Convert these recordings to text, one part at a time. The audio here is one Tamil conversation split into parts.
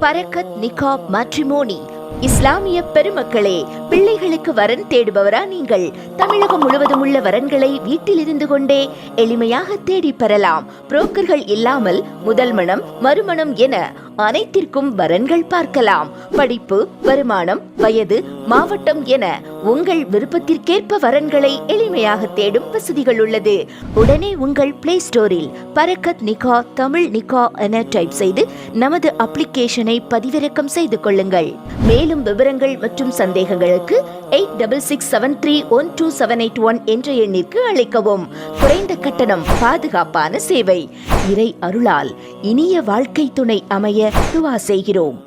பரக்கத் நிகாப் மேட்ரிமோனி இஸ்லாமிய பெருமக்களே பிள்ளைகளுக்கு வரன் தேடுபவரா நீங்கள். தமிழகம் முழுவதும் உள்ள வரன்களை வீட்டில் இருந்து கொண்டே எளிமையாக தேடி பெறலாம். புரோக்கர்கள் இல்லாமல் முதல் மனம் மறுமணம் என அனைத்திற்கும் வரன்கள் பார்க்கலாம். படிப்பு வருமானம் வயது மாவட்டம் என உங்கள் விருப்பத்திற்கேற்ப வரன்களை எளிமையாக தேடும் வசதிகள் உள்ளது. உடனே உங்கள் பிளே ஸ்டோரில் பரக்கத் நிகா தமிழ் நிகா என டைப் செய்து நமது அப்ளிகேஷனை பதிவிறக்கம் செய்து கொள்ளுங்கள். மேலும் விவரங்கள் மற்றும் சந்தேகங்களுக்கு eight double six seven three one two seven eight one என்ற எண்ணிற்கு அழைக்கவும். குறைந்த கட்டணம் பாதுகாப்பான சேவை. இறை அருளால் இனிய வாழ்க்கை துணை அமைய துவா செய்கிறோம்.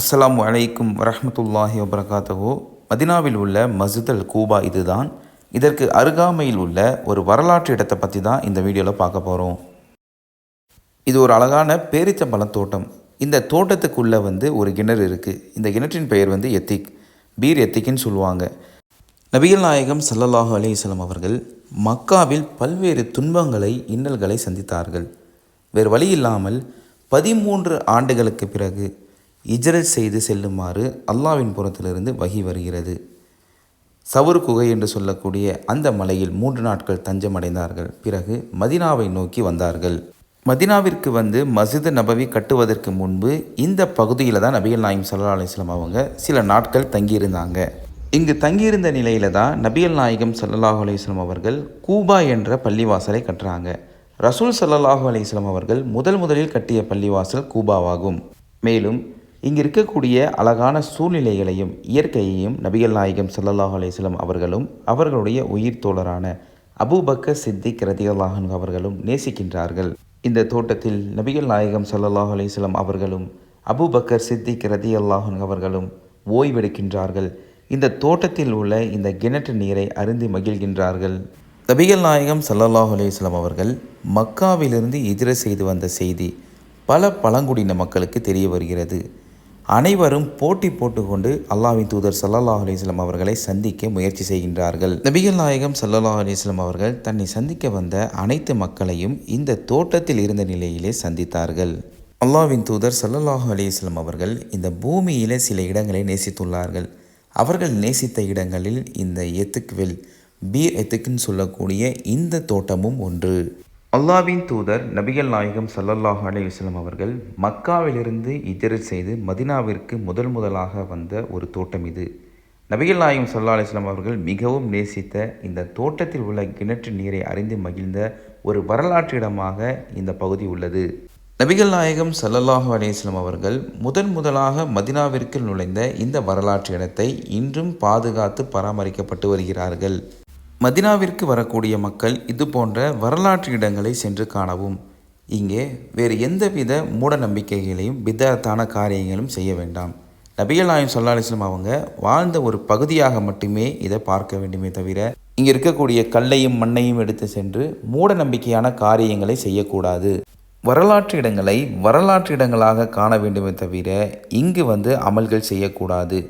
அஸ்ஸலாமு அலைக்கும் வரமத்துல்லாஹி வபரகாத்தஹு. மதினாவில் உள்ள மஸ்ஜித் அல் கூபா இதுதான். இதற்கு அருகாமையில் உள்ள ஒரு வரலாற்று இடத்தை பற்றி தான் இந்த வீடியோவில் பார்க்க போகிறோம் இது ஒரு அழகான பேரிச்சம்பழம் தோட்டம். இந்த தோட்டத்துக்குள்ளே வந்து ஒரு கிணறு இருக்குது இந்த கிணற்றின் பெயர் வந்து எத்திக். பீர் எத்திக்கின்னு சொல்லுவாங்க. நபிகள் நாயகம் சல்லல்லாஹு அலைஹி அவர்கள் மக்காவில் பல்வேறு துன்பங்களை இன்னல்களை சந்தித்தார்கள். வேறு வழி இல்லாமல் பதிமூன்று ஆண்டுகளுக்கு பிறகு இஜரத் செய்து செல்லுமாறு அல்லாவின் புறத்திலிருந்து வகி வருகிறது. சவுர் குகை என்று சொல்லக்கூடிய அந்த மலையில் மூன்று நாட்கள் தஞ்சமடைந்தார்கள். பிறகு மதினாவை நோக்கி வந்தார்கள். மதினாவிற்கு வந்து மஸ்ஜித் நபவி கட்டுவதற்கு முன்பு இந்த பகுதியில் தான் நபிகள் நாயம் சல்லா அலிஸ்லாம் அவங்க சில நாட்கள் தங்கியிருந்தாங்க. இங்கு தங்கியிருந்த நிலையில தான் நபிகள் நாயகம் சல்லாஹூ அலையம் அவர்கள் கூபா என்ற பள்ளிவாசலை கட்டுறாங்க. ரசூல் சல்லாஹூ அலையம் அவர்கள் முதல் முதலில் கட்டிய பள்ளிவாசல் கூபாவாகும். மேலும் இங்கு இருக்கக்கூடிய அழகான சூழ்நிலைகளையும் இயற்கையையும் நபிகள் நாயகம் சல்லல்லாஹு அலையம் அவர்களும் அவர்களுடைய உயிர் தோழரான அபூபக்கர் சித்திக் ரதியல்லாஹன் அவர்களும் நேசிக்கின்றார்கள். இந்த தோட்டத்தில் நபிகள் நாயகம் சல்லல்லாஹு அலிஸ்லாம் அவர்களும் அபுபக்கர் சித்திக் ரதியல்லாஹன் அவர்களும் ஓய்வெடுக்கின்றார்கள். இந்த தோட்டத்தில் உள்ள இந்த கிணற்று நீரை அருந்தி மகிழ்கின்றார்கள். நபிகள் நாயகம் சல்லல்லாஹு அலிஸ்லாம் அவர்கள் மக்காவிலிருந்து எதிர செய்து வந்த செய்தி பல பழங்குடியின மக்களுக்கு தெரிய வருகிறது. அனைவரும் போட்டி போட்டுக்கொண்டு அல்லாவின் தூதர் சல்லல்லாஹு அலிஸ்லாம் அவர்களை சந்திக்க முயற்சி செய்கின்றார்கள். நபிகள் நாயகம் சல்லல்லாஹு அலிஸ்லாம் அவர்கள் தன்னை சந்திக்க வந்த அனைத்து மக்களையும் இந்த தோட்டத்தில் இருந்த நிலையிலே சந்தித்தார்கள். அல்லாவின் தூதர் சல்லல்லாஹு அலிஸ்லாம் அவர்கள் இந்த பூமியிலே சில இடங்களை நேசித்துள்ளார்கள். அவர்கள் நேசித்த இடங்களில் இந்த எத்துக்வில் பீர் எத்துக்குன்னு சொல்லக்கூடிய இந்த தோட்டமும் ஒன்று. அல்லாவின் தூதர் நபிகள் நாயகம் சல்லல்லாஹு அலிவசலம் அவர்கள் மக்காவிலிருந்து இஜரத் செய்து மதினாவிற்கு முதல் முதலாக வந்த ஒரு தோட்டம் இது. நபிகள் நாயகம் சல்லா அலிஸ்லாம் அவர்கள் மிகவும் நேசித்த இந்த தோட்டத்தில் உள்ள கிணற்று நீரை அறிந்து மகிழ்ந்த ஒரு வரலாற்று இடமாக இந்த பகுதி உள்ளது. நபிகள் நாயகம் சல்லல்லாஹு அலிஸ்லாம் அவர்கள் முதன் முதலாக மதினாவிற்கு நுழைந்த இந்த வரலாற்று இடத்தை இன்றும் பாதுகாத்து பராமரிக்கப்பட்டு வருகிறார்கள். மதினாவிற்கு வரக்கூடிய மக்கள் இது போன்ற வரலாற்று இடங்களை சென்று காணவும். இங்கே வேறு எந்தவித மூட நம்பிக்கைகளையும் பிதத்தான காரியங்களும் செய்ய வேண்டாம். நபிகள் நாயம் சொல்லா அலிஸ்லாம் அவங்க வாழ்ந்த ஒரு பகுதியாக மட்டுமே இதை பார்க்க வேண்டுமே தவிர இங்கே இருக்கக்கூடிய கல்லையும் மண்ணையும் எடுத்து சென்று மூட நம்பிக்கையான காரியங்களை செய்யக்கூடாது. வரலாற்று இடங்களை வரலாற்று இடங்களாக காண வேண்டுமே தவிர இங்கு வந்து அமல்கள் செய்யக்கூடாது.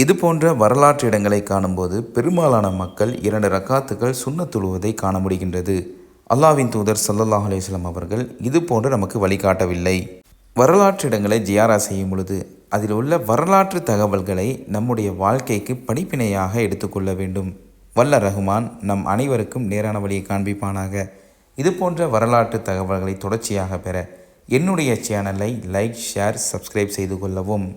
இது போன்ற வரலாற்று இடங்களை காணும்போது பெரும்பாலான மக்கள் இரண்டு ரக்காத்துக்கள் சுண்ண தொழுவதை காண முடிகின்றது. அல்லாவின் தூதர் சல்லல்லாஹ் அலையம் அவர்கள் இது போன்று நமக்கு வழிகாட்டவில்லை. வரலாற்று இடங்களை ஜியாரா செய்யும் பொழுது அதில் உள்ள வரலாற்று தகவல்களை நம்முடைய வாழ்க்கைக்கு படிப்பினையாக எடுத்துக்கொள்ள வேண்டும். வல்ல ரஹ்மான் நம் அனைவருக்கும் நேரான வழியை காண்பிப்பானாக. இது போன்ற வரலாற்று தகவல்களை தொடர்ச்சியாக பெற என்னுடைய சேனலை லைக் ஷேர் சப்ஸ்கிரைப் செய்து கொள்ளவும்.